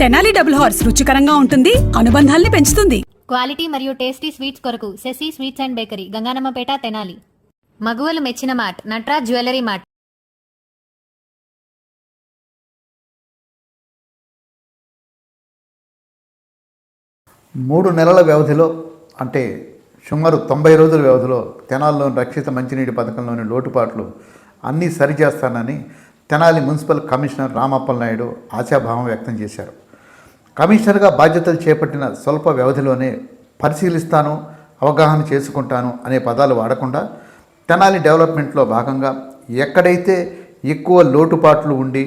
Tenali double horse రుచికరంగా ఉంటుంది అనుబంధాల్ని పెంచుతుంది. క్వాలిటీ మరియు టేస్టీ స్వీట్స్ కొరకు Sashi sweets and bakery Ganganammapeta Tenali. మగువలు మెచ్చిన మార్ట్ నట్రాజ్ జ్యువెలరీ మార్ట్ మూడు నెలల వ్యవధిలో అంటే సుమారు తొంభై రోజుల వ్యవధిలో తెనాలిలోని రక్షిత మంచినీటి పథకంలోని లోటుపాట్లు అన్నీ సరిచేస్తానని తెనాలి మున్సిపల్ కమిషనర్ రామప్పల్ నాయుడు ఆశాభావం వ్యక్తం చేశారు. కమిషనర్గా బాధ్యతలు చేపట్టిన స్వల్ప వ్యవధిలోనే పరిశీలిస్తాను అవగాహన చేసుకుంటాను అనే పదాలు వాడకుండా తెనాలి డెవలప్మెంట్లో భాగంగా ఎక్కడైతే ఎక్కువ లోటుపాట్లు ఉండి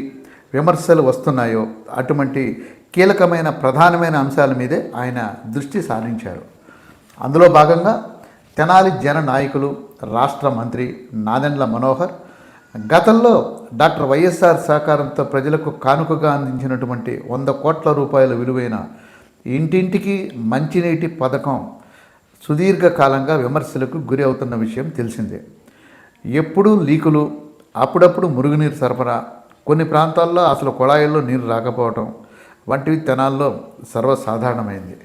విమర్శలు వస్తున్నాయో అటువంటి కీలకమైన ప్రధానమైన అంశాల మీదే ఆయన దృష్టి సారించారు. అందులో భాగంగా తెనాలి జన నాయకులు రాష్ట్ర మంత్రి నాదెండ్ల మనోహర్ గతంలో డాక్టర్ వైఎస్ఆర్ సహకారంతో ప్రజలకు కానుకగా అందించినటువంటి వంద కోట్ల రూపాయల విలువైన ఇంటింటికి మంచినీటి పథకం సుదీర్ఘకాలంగా విమర్శలకు గురి అవుతున్న విషయం తెలిసిందే. ఎప్పుడూ లీకులు అప్పుడప్పుడు మురుగునీరు సరఫరా కొన్ని ప్రాంతాల్లో అసలు కుళాయిల్లో నీరు రాకపోవటం వంటివి తెనాల్లో సర్వసాధారణమైంది.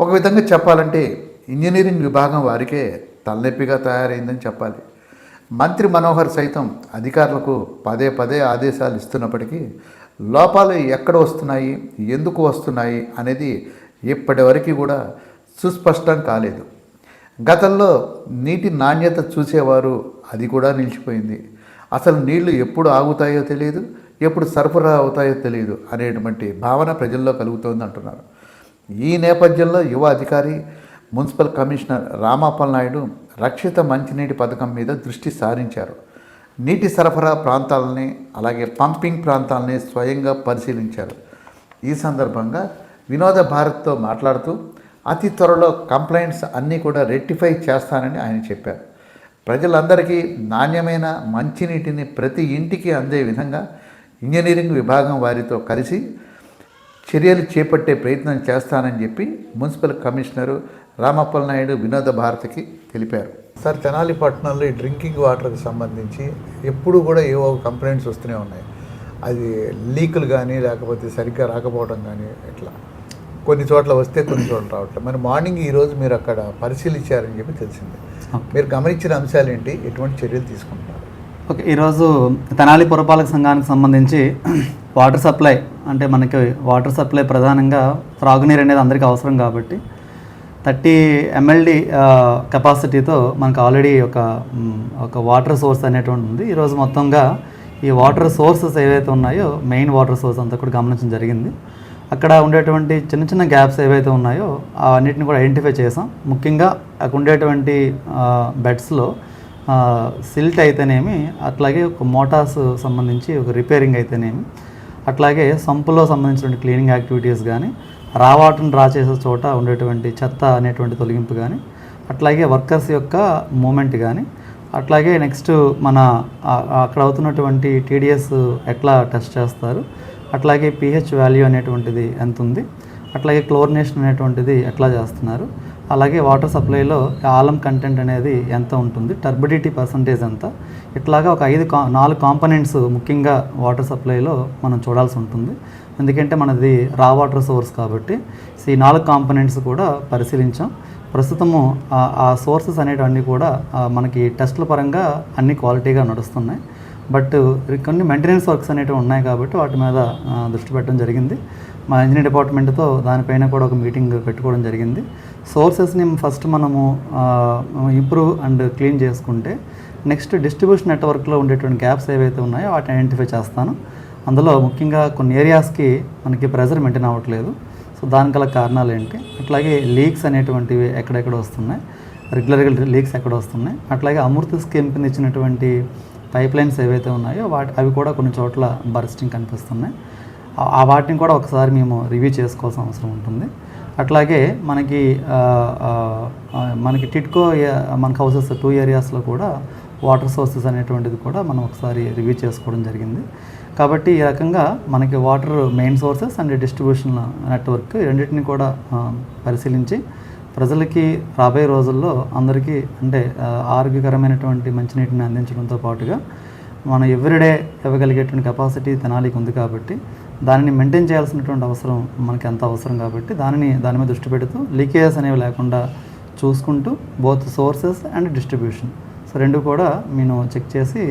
ఒక విధంగా చెప్పాలంటే ఇంజనీరింగ్ విభాగం వారికే తలనొప్పిగా తయారైందని చెప్పాలి. మంత్రి మనోహర్ సైతం అధికారులకు పదే పదే ఆదేశాలు ఇస్తున్నప్పటికీ లోపాలు ఎక్కడ వస్తున్నాయి ఎందుకు వస్తున్నాయి అనేది ఇప్పటివరకు కూడా సుస్పష్టం కాలేదు. గతంలో నీటి నాణ్యత చూసేవారు అది కూడా నిలిచిపోయింది. అసలు నీళ్ళు ఎప్పుడు ఆగుతాయో తెలియదు ఎప్పుడు సరఫరా అవుతాయో తెలియదు అనేటువంటి భావన ప్రజల్లో కలుగుతోంది అంటున్నారు. ఈ నేపథ్యంలో యువ అధికారి మున్సిపల్ కమిషనర్ రామాపల్ నాయుడు రక్షిత మంచినీటి పథకం మీద దృష్టి సారించారు. నీటి సరఫరా ప్రాంతాలని అలాగే పంపింగ్ ప్రాంతాలని స్వయంగా పరిశీలించారు. ఈ సందర్భంగా వినోద భారత్తో మాట్లాడుతూ అతి త్వరలో కంప్లైంట్స్ అన్నీ కూడా రెక్టిఫై చేస్తానని ఆయన చెప్పారు. ప్రజలందరికీ నాణ్యమైన మంచినీటిని ప్రతి ఇంటికి అందే విధంగా ఇంజనీరింగ్ విభాగం వారితో కలిసి చర్యలు చేపట్టే ప్రయత్నం చేస్తానని చెప్పి మున్సిపల్ కమిషనరు రామప్పల్ నాయుడు వినోద భారతికి తెలిపారు. సార్ తెనాలి పట్టణంలో ఈ డ్రింకింగ్ వాటర్కి సంబంధించి ఎప్పుడు కూడా ఏవో కంప్లైంట్స్ వస్తూనే ఉన్నాయి. అది లీకులు కానీ లేకపోతే సరిగ్గా రాకపోవడం కానీ ఇట్లా కొన్ని చోట్ల వస్తే కొన్ని చోట్ల రావట్లేదు మరి మార్నింగ్ ఈరోజు మీరు అక్కడ పరిశీలించారని చెప్పి తెలిసింది. మీరు గమనించిన అంశాలు ఏంటి ఎటువంటి చర్యలు తీసుకుంటున్నారు? ఓకే ఈరోజు తెనాలి పురపాలక సంఘానికి సంబంధించి వాటర్ సప్లై అంటే మనకి వాటర్ సప్లై ప్రధానంగా త్రాగునీరు అనేది అందరికీ అవసరం కాబట్టి థర్టీ ఎంఎల్డి కెపాసిటీతో మనకు ఆల్రెడీ ఒక ఒక వాటర్ సోర్స్ అనేటువంటి ఉంది. ఈరోజు మొత్తంగా ఈ వాటర్ సోర్సెస్ ఏవైతే ఉన్నాయో మెయిన్ వాటర్ సోర్స్ అంతా కూడా గమనించడం జరిగింది. అక్కడ ఉండేటువంటి చిన్న చిన్న గ్యాప్స్ ఏవైతే ఉన్నాయో అన్నిటిని కూడా ఐడెంటిఫై చేసాం ముఖ్యంగా అక్కడ ఉండేటువంటి బెడ్స్లో సిల్ట్ అయితేనేమి అట్లాగే ఒక మోటార్స్ సంబంధించి ఒక రిపేరింగ్ అయితేనేమి అట్లాగే సంపులో సంబంధించిన క్లీనింగ్ యాక్టివిటీస్ కానీ రావాటను డ్రా చేసే చోట ఉండేటువంటి చెత్త అనేటువంటి తొలగింపు కానీ అట్లాగే వర్కర్స్ యొక్క మూమెంట్ కానీ అట్లాగే నెక్స్ట్ మన అక్కడ అవుతున్నటువంటి టీడీఎస్ ఎట్లా టెస్ట్ చేస్తారు అట్లాగే పిహెచ్ వాల్యూ అనేటువంటిది ఎంత ఉంది అట్లాగే క్లోరినేషన్ అనేటువంటిది ఎట్లా చేస్తున్నారు అలాగే వాటర్ సప్లైలో ఆలం కంటెంట్ అనేది ఎంత ఉంటుంది? టర్బిడిటీ పర్సంటేజ్ ఎంత? ఇట్లాగా ఒక ఐదు కా నాలుగు కాంపనెంట్స్ ముఖ్యంగా వాటర్ సప్లైలో మనం చూడాల్సి ఉంటుంది. ఎందుకంటే మనది రా వాటర్ సోర్స్ కాబట్టి సో ఈ నాలుగు కాంపనెంట్స్ కూడా పరిశీలించాం. ప్రస్తుతము ఆ- సోర్సెస్ అనేటివన్నీ కూడా మనకి టెస్ట్ల పరంగా అన్ని క్వాలిటీగా నడుస్తున్నాయి. బట్ కొన్ని మెయింటెనెన్స్ వర్క్స్ అనేటివి ఉన్నాయి కాబట్టి వాటి మీద దృష్టి పెట్టడం జరిగింది. మా ఇంజనీర్ డిపార్ట్మెంట్తో దానిపైన కూడా ఒక మీటింగ్ పెట్టుకోవడం జరిగింది. సోర్సెస్ని ఫస్ట్ మనము ఇంప్రూవ్ అండ్ క్లీన్ చేసుకుంటే నెక్స్ట్ డిస్ట్రిబ్యూషన్ నెట్వర్క్లో ఉండేటువంటి గ్యాప్స్ ఏవైతే ఉన్నాయో వాటిని ఐడెంటిఫై చేస్తాను. అందులో ముఖ్యంగా కొన్ని ఏరియాస్కి మనకి ప్రెజర్ మెయింటైన్ అవ్వట్లేదు. సో దానికి గల కారణాలు ఏంటి? అట్లాగే లీక్స్ అనేటువంటివి ఎక్కడెక్కడ వస్తున్నాయి? రెగ్యులర్గా లీక్స్ ఎక్కడ వస్తున్నాయి? అట్లాగే అమృత స్కీమ్ కింద ఇచ్చినటువంటి పైప్ లైన్స్ ఏవైతే ఉన్నాయో వాటి అవి కూడా కొన్ని చోట్ల బర్స్టింగ్ కనిపిస్తున్నాయి. ఆ- ఆ వాటిని కూడా ఒకసారి మేము రివ్యూ చేసుకోవాల్సిన అవసరం ఉంటుంది. అట్లాగే మనకి మనకి టిట్కో మనకి హౌసెస్ టూ ఏరియాస్లో కూడా వాటర్ సోర్సెస్ అనేటువంటిది కూడా మనం ఒకసారి రివ్యూ చేసుకోవడం జరిగింది. కాబట్టి ఈ రకంగా మనకి water main sources and distribution network రెండింటిని కూడా పరిశీలించి ప్రజలకి రాబోయే రోజుల్లో అందరికీ అంటే ఆరోగ్యకరమైనటువంటి మంచినీటిని అందించడంతో పాటుగా మనం ఎవ్రీడే ఇవ్వగలిగేటువంటి కెపాసిటీ తెనాలికి ఉంది కాబట్టి దానిని మెయింటైన్ చేయాల్సినటువంటి అవసరం మనకి ఎంత అవసరం కాబట్టి దానిని దాని మీద దృష్టి పెడుతూ లీకేజెస్ అనేవి లేకుండా చూసుకుంటూ both sources and distribution so రెండు కూడా నేను చెక్ చేసి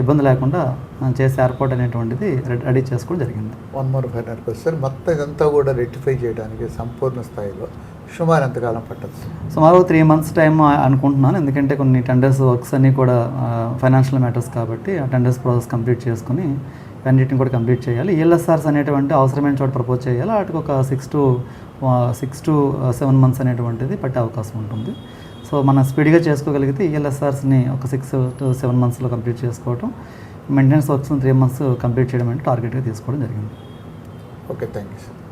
ఇబ్బంది లేకుండా చేసే ఏర్పాటు అనేటువంటిది రెడీ రెడీ చేసుకోవడం జరిగింది. వన్ మోర్ ఫైనల్ క్వశ్చన్ మొత్తం ఇదంతా కూడా రెక్టిఫై చేయడానికి సంపూర్ణ స్థాయిలో సుమారు ఎంతకాలం పట్టచ్చు? సుమారు త్రీ మంత్స్ టైం అనుకుంటున్నాను. ఎందుకంటే కొన్ని టెండర్స్ వర్క్స్ అన్నీ కూడా ఫైనాన్షియల్ మ్యాటర్స్ కాబట్టి ఆ టెండర్స్ ప్రాసెస్ కంప్లీట్ చేసుకుని అన్నిటిని కూడా కంప్లీట్ చేయాలి. ఈఎల్ఎస్ఆర్స్ అనేటువంటి అవసరమైన చోట ప్రపోజ్ చేయాలి. వాటికి ఒక six to six to seven months అనేటువంటిది పట్టే అవకాశం ఉంటుంది. సో మనం స్పీడ్గా చేసుకోగలిగితే ఈఎల్ఎస్ఆర్స్ని ఒక సిక్స్ టు సెవెన్ మంత్స్లో కంప్లీట్ చేసుకోవటం maintenance works three months complete చేయడం అంటే టార్గెట్గా తీసుకోవడం జరిగింది. Okay thank you sir